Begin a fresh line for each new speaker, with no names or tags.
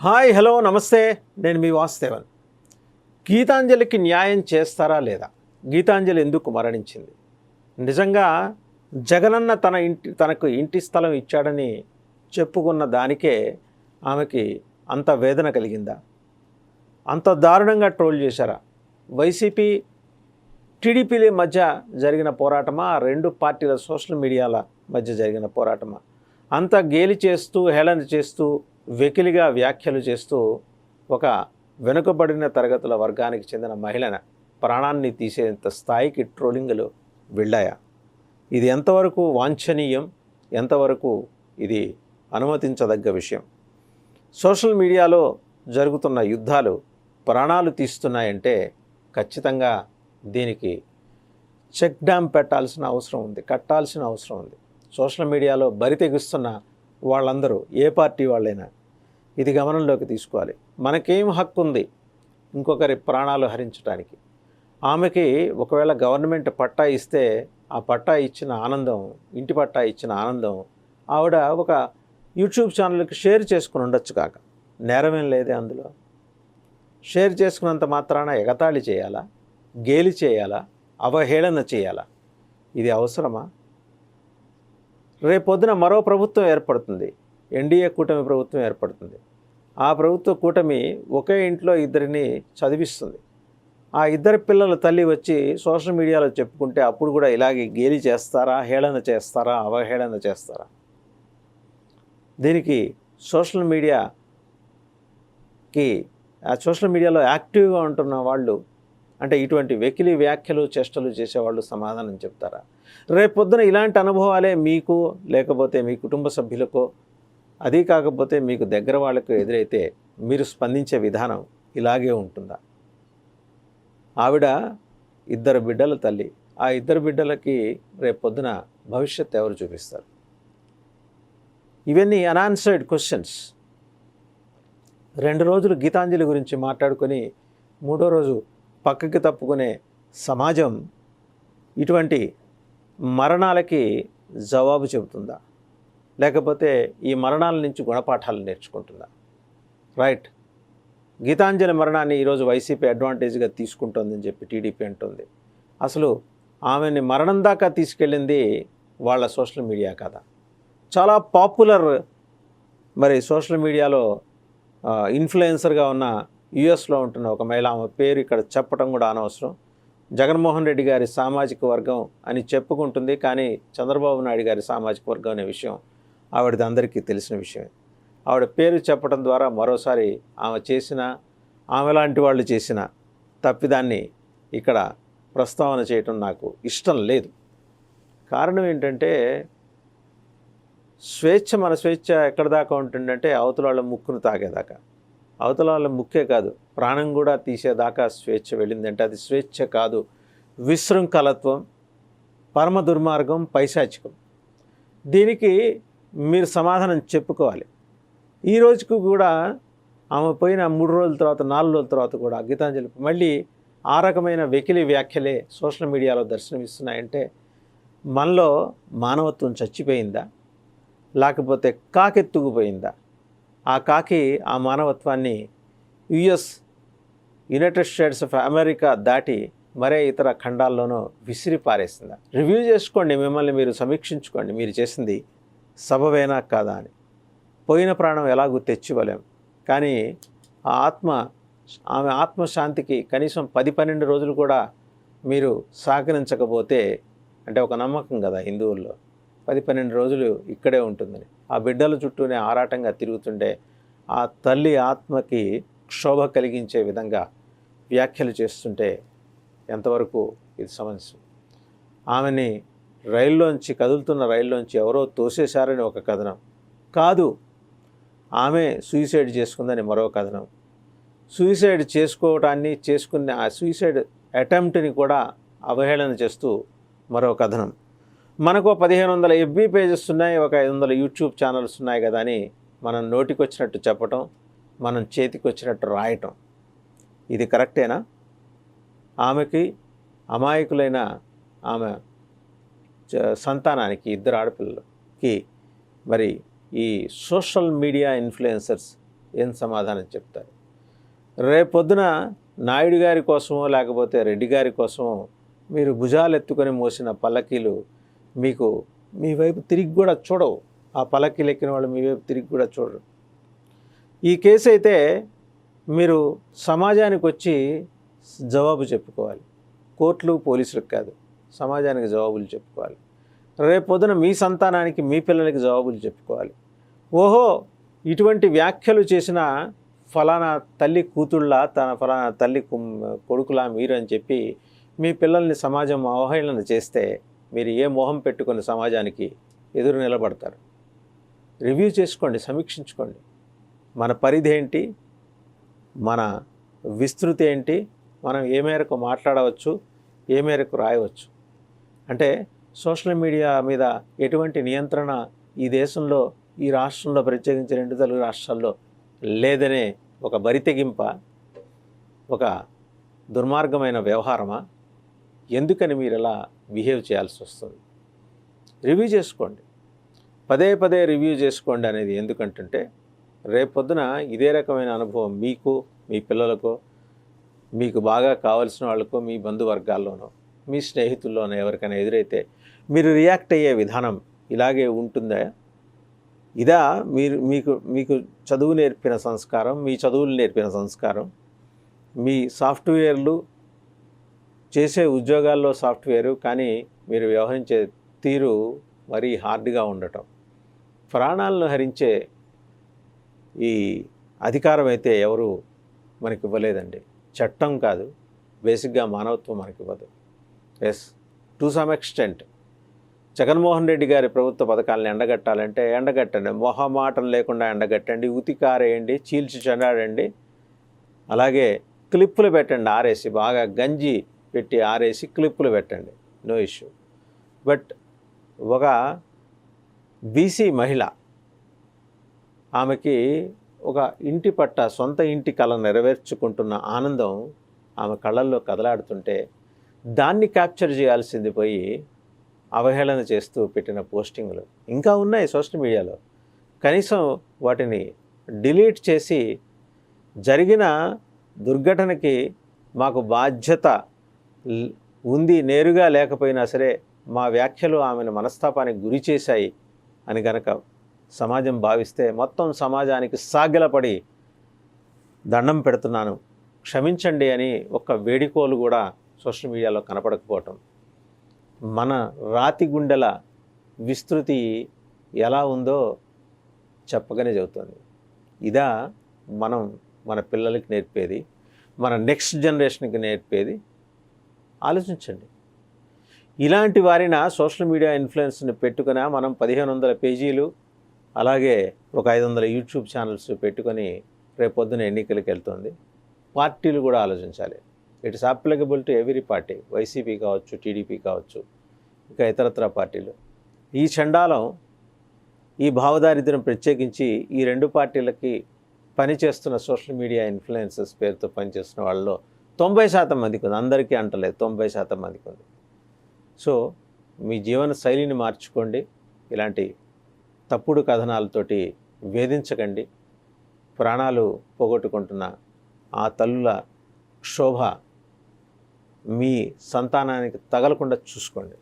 Hi hello నమస్తే. నేను మీ వాసుదేవన్ గీతాంజలికి న్యాయం చేస్తారా లేదా? గీతాంజలి ఎందుకు మరణించింది? నిజంగా జగనన్న తన ఇంటి తనకు ఇంటి స్థలం ఇచ్చాడని చెప్పుకున్న దానికే ఆమెకి అంత వేదన కలిగిందా? అంత దారుణంగా ట్రోల్ చేశారా? వైసీపీ టీడీపీల మధ్య జరిగిన పోరాటమా? రెండు పార్టీల సోషల్ మీడియాల మధ్య జరిగిన పోరాటమా? అంత గేలి చేస్తూ హేళన చేస్తూ వెకిలిగా వ్యాఖ్యలు చేస్తూ ఒక వెనుకబడిన తరగతుల వర్గానికి చెందిన మహిళన ప్రాణాన్ని తీసేంత స్థాయికి ట్రోలింగ్లు వెళ్ళాయా? ఇది ఎంతవరకు వాంఛనీయం? ఎంతవరకు ఇది అనుమతించదగ్గ విషయం? సోషల్ మీడియాలో జరుగుతున్న యుద్ధాలు ప్రాణాలు తీస్తున్నాయంటే ఖచ్చితంగా దీనికి చెక్ డ్యామ్ పెట్టాల్సిన అవసరం ఉంది కట్టాల్సిన అవసరం ఉంది. సోషల్ మీడియాలో బరితెగుస్తున్న వాళ్ళందరూ ఏ పార్టీ వాళ్ళైనా ఇది గమనంలోకి తీసుకోవాలి. మనకేం హక్కు ఉంది ఇంకొకరి ప్రాణాలు హరించడానికి ఆమెకి ఒకవేళ గవర్నమెంట్ పట్టా ఇస్తే ఆ పట్టా ఇచ్చిన ఆనందం ఇంటి పట్టా ఇచ్చిన ఆనందం ఆవిడ ఒక యూట్యూబ్ ఛానల్కి షేర్ చేసుకుని ఉండొచ్చు కాక. నేరమేం లేదే అందులో. షేర్ చేసుకున్నంత మాత్రాన ఎగతాళి చేయాలా? గేలి చేయాలా? అవహేళన చేయాలా? ఇది అవసరమా? రేపొద్దున మరో ప్రభుత్వం ఏర్పడుతుంది. ఎన్డీఏ కూటమి ప్రభుత్వం ఏర్పడుతుంది. ఆ ప్రభుత్వ కూటమి ఒకే ఇంట్లో ఇద్దరిని చదివిస్తుంది. ఆ ఇద్దరి పిల్లల తల్లి వచ్చి సోషల్ మీడియాలో చెప్పుకుంటే అప్పుడు కూడా ఇలాగే గేలి చేస్తారా హేళన చేస్తారా అవహేళన చేస్తారా? దీనికి సోషల్ మీడియాకి ఆ సోషల్ మీడియాలో యాక్టివ్గా ఉంటున్న వాళ్ళు అంటే ఇటువంటి వెకిలి వ్యాఖ్యలు చేష్టలు చేసేవాళ్ళు సమాధానం చెప్తారా? రేపొద్దున ఇలాంటి అనుభవాలే మీకు లేకపోతే మీ కుటుంబ సభ్యులకో అది కాకపోతే మీకు దగ్గర వాళ్ళకు ఎదురైతే మీరు స్పందించే విధానం ఇలాగే ఉంటుందా? ఆవిడ ఇద్దరు బిడ్డల తల్లి ఆ ఇద్దరు బిడ్డలకి రేపొద్దున భవిష్యత్ ఎవరు చూపిస్తారు? ఇవన్నీ అనాన్సర్డ్ క్వశ్చన్స్ రెండు రోజులు గీతాంజలి గురించి మాట్లాడుకొని మూడో రోజు పక్కకి తప్పుకునే సమాజం ఇటువంటి మరణాలకి జవాబు చెబుతుందా? లేకపోతే ఈ మరణాల నుంచి గుణపాఠాలు నేర్చుకుంటుందా? రైట్. గీతాంజలి మరణాన్ని ఈరోజు వైసీపీ అడ్వాంటేజ్గా తీసుకుంటుందని చెప్పి టీడీపీ అంటుంది. అసలు ఆమెని మరణం దాకా తీసుకెళ్ళింది వాళ్ళ సోషల్ మీడియా కదా? చాలా పాపులర్ మరి సోషల్ మీడియాలో ఇన్ఫ్లుయెన్సర్గా ఉన్న యుఎస్లో ఉంటున్న ఒక మహిళ ఆమె పేరు ఇక్కడ చెప్పడం కూడా అనవసరం. జగన్మోహన్ రెడ్డి గారి సామాజిక వర్గం అని చెప్పుకుంటుంది కానీ చంద్రబాబు నాయుడు గారి సామాజిక వర్గం అనే విషయం ఆవిడది అందరికీ తెలిసిన విషయమే. ఆవిడ పేరు చెప్పడం ద్వారా మరోసారి ఆమె చేసిన ఆమె లాంటి వాళ్ళు చేసిన తప్పిదాన్ని ఇక్కడ ప్రస్తావన చేయటం నాకు ఇష్టం లేదు. కారణం ఏంటంటే స్వేచ్ఛ మన స్వేచ్ఛ ఎక్కడ దాకా ఉంటుందంటే అవతల వాళ్ళ ముక్కును తాగేదాకా. అవతల వాళ్ళ ముక్కే కాదు. ప్రాణం కూడా తీసేదాకా స్వేచ్ఛ వెళ్ళిందంటే అది స్వేచ్ఛ కాదు. విశృంఖలత్వం పరమ దుర్మార్గం పైశాచికం. దీనికి మీరు సమాధానం చెప్పుకోవాలి. ఈ రోజుకు కూడా ఆమె పోయిన మూడు రోజుల తర్వాత నాలుగు రోజుల తర్వాత కూడా గీతాంజలి మళ్ళీ ఆ రకమైన వెకిలి వ్యాఖ్యలే సోషల్ మీడియాలో దర్శనమిస్తున్నాయంటే మనలో మానవత్వం చచ్చిపోయిందా? లేకపోతే కాకెత్తుకుపోయిందా? ఆ కాకి ఆ మానవత్వాన్ని US United States of America దాటి మరే ఇతర ఖండాల్లోనూ విసిరి పారేసిందా. రివ్యూ చేసుకోండి మిమ్మల్ని మీరు సమీక్షించుకోండి. మీరు చేసింది సబవేనా కాదా అని. పోయిన ప్రాణం ఎలాగూ తెచ్చివ్వలేం. కానీ ఆ ఆత్మ ఆమె ఆత్మశాంతికి కనీసం పది పన్నెండు రోజులు కూడా మీరు సహకరించకపోతే అంటే ఒక నమ్మకం కదా హిందువుల్లో. పది పన్నెండు రోజులు ఇక్కడే ఉంటుందని. ఆ బిడ్డల చుట్టూనే ఆరాటంగా తిరుగుతుంటే ఆ తల్లి ఆత్మకి క్షోభ కలిగించే విధంగా వ్యాఖ్యలు చేస్తుంటే ఎంతవరకు ఇది సమస్య ఆమెని రైల్లోంచి కదులుతున్న రైల్లోంచి ఎవరో తోసేశారని ఒక కథనం. కాదు ఆమె సూసైడ్ చేసుకుందని మరో కథనం. సూసైడ్ చేసుకోవటాన్ని చేసుకునే ఆ సూసైడ్ అటెంప్ట్ని కూడా అవహేళన చేస్తూ మరో కథనం. మనకు పదిహేను వందల ఎఫ్బీ పేజెస్ ఉన్నాయి ఒక ఐదు వందల యూట్యూబ్ ఛానల్స్ ఉన్నాయి కదా అని మనం నోటికొచ్చినట్టు చెప్పటం మనం చేతికొచ్చినట్టు రాయటం. ఇది కరెక్టేనా? ఆమెకి అమాయకులైన ఆమె సంతానానికి ఇద్దరు ఆడపిల్లలకి మరి ఈ సోషల్ మీడియా ఇన్ఫ్లుయెన్సర్స్ ఏం సమాధానం చెప్తారు? రేపొద్దున నాయుడు గారి కోసమో లేకపోతే రెడ్డి గారి కోసమో మీరు భుజాలు ఎత్తుకొని మోసిన పల్లకీలు మీకు మీ వైపు తిరిగి కూడా చూడవు. ఆ పలకి ఎక్కిన వాళ్ళు మీ వైపు తిరిగి కూడా చూడరు. ఈ కేసు అయితే మీరు సమాజానికి వచ్చి జవాబు చెప్పుకోవాలి. కోర్టులు పోలీసులకు కాదు సమాజానికి జవాబులు చెప్పుకోవాలి. రేపొద్దున మీ సంతానానికి మీ పిల్లలకి జవాబులు చెప్పుకోవాలి. ఓహో ఇటువంటి వ్యాఖ్యలు చేసిన ఫలానా తల్లి కూతుళ్ళ తన ఫలానా తల్లి కొడుకులా మీరు అని చెప్పి మీ పిల్లల్ని సమాజం అవహేళన చేస్తే మీరు ఏ మొహం పెట్టుకుని సమాజానికి ఎదురు నిలబడతారు. రివ్యూ చేసుకోండి సమీక్షించుకోండి. మన పరిధి ఏంటి? మన విస్తృతి ఏంటి? మనం ఏ మేరకు మాట్లాడవచ్చు? ఏ మేరకు రాయవచ్చు? అంటే సోషల్ మీడియా మీద ఎటువంటి నియంత్రణ ఈ దేశంలో ఈ రాష్ట్రంలో ప్రత్యేకించి రెండు తెలుగు రాష్ట్రాల్లో లేదనే ఒక బరితెగింప ఒక దుర్మార్గమైన వ్యవహారమా? ఎందుకని మీరు ఇలా బిహేవ్ చేయాల్సి వస్తుంది? రివ్యూ చేసుకోండి. పదే పదే రివ్యూ చేసుకోండి అనేది ఎందుకంటుంటే రేపొద్దున ఇదే రకమైన అనుభవం మీకు మీ పిల్లలకు మీకు బాగా కావలసిన వాళ్ళకు మీ బంధువర్గాల్లోనో మీ స్నేహితుల్లోనో ఎవరికైనా ఎదురైతే మీరు రియాక్ట్ అయ్యే విధానం ఇలాగే ఉంటుందా? ఇదా మీరు మీకు మీకు చదువు నేర్పిన సంస్కారం మీ చదువులు నేర్పిన సంస్కారం మీ సాఫ్ట్వేర్లు చేసే ఉద్యోగాల్లో సాఫ్ట్వేరు కానీ మీరు వ్యవహరించే తీరు మరీ హార్డ్గా ఉండటం. ప్రాణాలను హరించే ఈ అధికారం అయితే ఎవరు మనకి ఇవ్వలేదండి. చట్టం కాదు. బేసిక్గా మానవత్వం మనకి ఇవ్వదు. Yes to some extent. Jaganmohan Reddy గారి ప్రభుత్వ పథకాలను ఎండగట్టాలంటే ఎండగట్టండి. మొహమాటం లేకుండా ఎండగట్టండి. ఉతికారేయండి. చీల్చి చెండాడండి అలాగే క్లిప్పులు పెట్టండి. ఆరేసి బాగా గంజి పెట్టి ఆరేసి క్లిప్పులు పెట్టండి. No issue. బట్ ఒక బీసీ మహిళ ఆమెకి ఒక ఇంటి పట్ట సొంత ఇంటి కళ నెరవేర్చుకుంటున్న ఆనందం ఆమె కళ్ళల్లో కదలాడుతుంటే దాన్ని క్యాప్చర్ చేయాల్సింది పోయి అవహేళన చేస్తూ పెట్టిన పోస్టింగ్లు ఇంకా ఉన్నాయి సోషల్ మీడియాలో. కనీసం వాటిని డిలీట్ చేసి జరిగిన దుర్ఘటనకి మాకు బాధ్యత ఉంది నేరుగా లేకపోయినా సరే మా వ్యాఖ్యలు ఆమెను మనస్తాపానికి గురి చేశాయి అని గనక సమాజం భావిస్తే మొత్తం సమాజానికి సాగిలపడి దండం పెడుతున్నాను. క్షమించండి అని ఒక్క వేడికోలు కూడా సోషల్ మీడియాలో కనపడకపోవటం. మన రాతి గుండెల విస్తృతి ఎలా ఉందో చెప్పగానే చెబుతుంది. ఇదా మనం మన పిల్లలకి నేర్పేది మన నెక్స్ట్ జనరేషన్కి నేర్పేది ఆలోచించండి. ఇలాంటి వారిన సోషల్ మీడియా ఇన్ఫ్లుయెన్స్ని పెట్టుకుని మనం పదిహేను వందల పేజీలు అలాగే ఒక ఐదు వందల యూట్యూబ్ ఛానల్స్ పెట్టుకొని రేపొద్దున ఎన్నికలకు వెళ్తుంది. పార్టీలు కూడా ఆలోచించాలి. It's applicable to every party YCP కావచ్చు టీడీపీ కావచ్చు ఇంకా ఇతరత్ర పార్టీలు. ఈ చండాలం ఈ భావదారిద్ర్యం ప్రత్యేకించి ఈ రెండు పార్టీలకి పనిచేస్తున్న సోషల్ మీడియా ఇన్ఫ్లుయెన్సెస్ పేరుతో పనిచేస్తున్న వాళ్ళలో తొంభై శాతం మందికి ఉంది అందరికీ అంటలేదు తొంభై శాతం మందికి ఉంది సో మీ జీవన శైలిని మార్చుకోండి ఇలాంటి తప్పుడు కథనాలతోటి వేధించకండి ప్రాణాలు పోగొట్టుకుంటున్న ఆ తల్లుల శోభ మీ సంతానానికి తగలకుండా చూసుకోండి.